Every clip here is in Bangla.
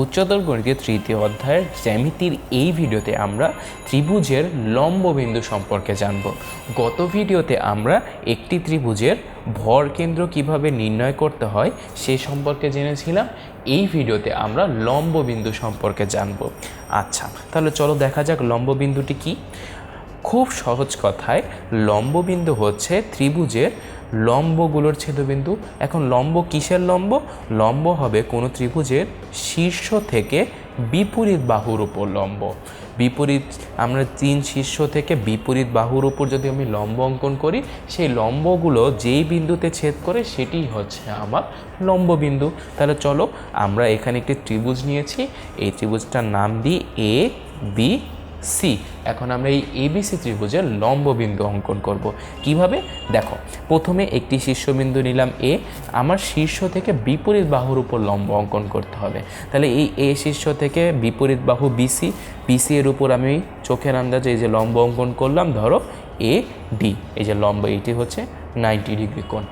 উচ্চতর গণিতের তৃতীয় অধ্যায়ের জ্যামিতির এই ভিডিওতে আমরা ত্রিভুজের লম্ব বিন্দু সম্পর্কে জানব। গত ভিডিওতে আমরা একটি ত্রিভুজের ভর কেন্দ্র কীভাবে নির্ণয় করতে হয় সে সম্পর্কে জেনেছিলাম। এই ভিডিওতে আমরা লম্ব বিন্দু সম্পর্কে জানব। আচ্ছা তাহলে চলো দেখা যাক লম্ব বিন্দুটি কী। খুব সহজ কথায় লম্ববিন্দু হচ্ছে ত্রিভুজের লম্বগুলোর ছেদবিন্দু। এখন লম্ব কিসের লম্ব? লম্ব হবে কোনো ত্রিভুজের শীর্ষ থেকে বিপরীত বাহুর উপর লম্ব। বিপরীত, আমরা তিন শীর্ষ থেকে বিপরীত বাহুর উপর যদি আমি লম্ব অঙ্কন করি, সেই লম্বগুলো যেই বিন্দুতে ছেদ করে সেটিই হচ্ছে আমার লম্ব বিন্দু। তাহলে চলো, আমরা এখানে একটি ত্রিভুজ নিয়েছি। এই ত্রিভুজটার নাম দিই এ বি সি। এখন আমরা এই এবিসি ত্রিভুজের লম্ব বিন্দু অঙ্কন করব। কীভাবে? দেখো, প্রথমে একটি শীর্ষবিন্দু নিলাম এ, আমার শীর্ষ থেকে বিপরীত বাহুর উপর লম্ব অঙ্কন করতে হবে। তাহলে এই এ শীর্ষ থেকে বিপরীত বাহু বিসি বিসি এর উপর আমি চোখের আন্দাজে এই যে লম্ব অঙ্কন করলাম, ধরো এ ডি, এই যে লম্ব এইটি হচ্ছে নাইনটি ডিগ্রি কোণ।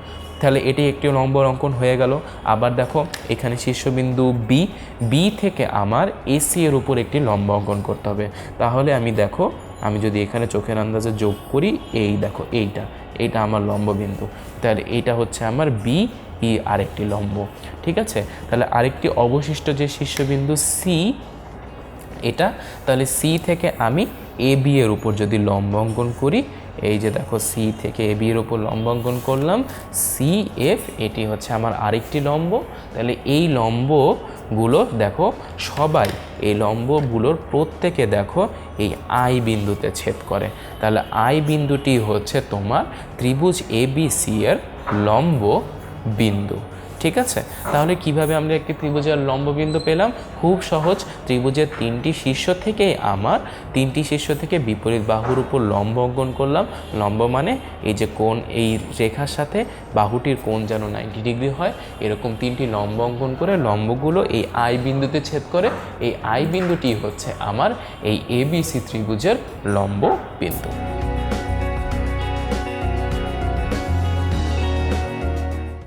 তাহলে এটি একটি লম্ব অঙ্কন হয়ে গেল। আবার দেখো, এখানে শীর্ষবিন্দু বি বি থেকে আমার এসি এর উপর একটি লম্ব অঙ্কন করতে হবে। তাহলে আমি দেখো, আমি যদি এখানে চোখের আন্দাজে যোগ করি, এই দেখো, এইটা এইটা আমার লম্ব বিন্দু। তাহলে এইটা হচ্ছে আমার বি ই আরেকটি লম্ব। ঠিক আছে? তাহলে আরেকটি অবশিষ্ট যে শীর্ষবিন্দু সি এটা, তাহলে সি থেকে আমি এ বি এর উপর যদি লম্ব অঙ্কন করি, এই যে দেখো সি থেকে এ বি এর উপর লম্ব করলাম সি এফ এটি হচ্ছে আমার আরেকটি লম্ব। তাহলে এই লম্বগুলো দেখো, সবাই এই লম্বগুলোর প্রত্যেকে দেখো এই আই বিন্দুতে ছেদ করে। তাহলে আই বিন্দুটি হচ্ছে তোমার ত্রিভুজ এ বি সি এর লম্ব বিন্দু। ঠিক আছে? তাহলে কীভাবে আমরা একটি ত্রিভুজের লম্ববিন্দু পেলাম? খুব সহজ। ত্রিভুজের তিনটি শীর্ষ থেকে আমার, তিনটি শীর্ষ থেকে বিপরীত বাহুর উপর লম্ব অঙ্কন করলাম। লম্ব মানে এই যে কোন এই রেখার সাথে বাহুটির কোণ যেন নাইনটি ডিগ্রি হয়। এরকম তিনটি লম্ব অঙ্কন করে লম্বগুলো এই আই বিন্দুতে ছেদ করে এই আই বিন্দুটি হচ্ছে আমার এই এবিসি ত্রিভুজের লম্ব বিন্দু।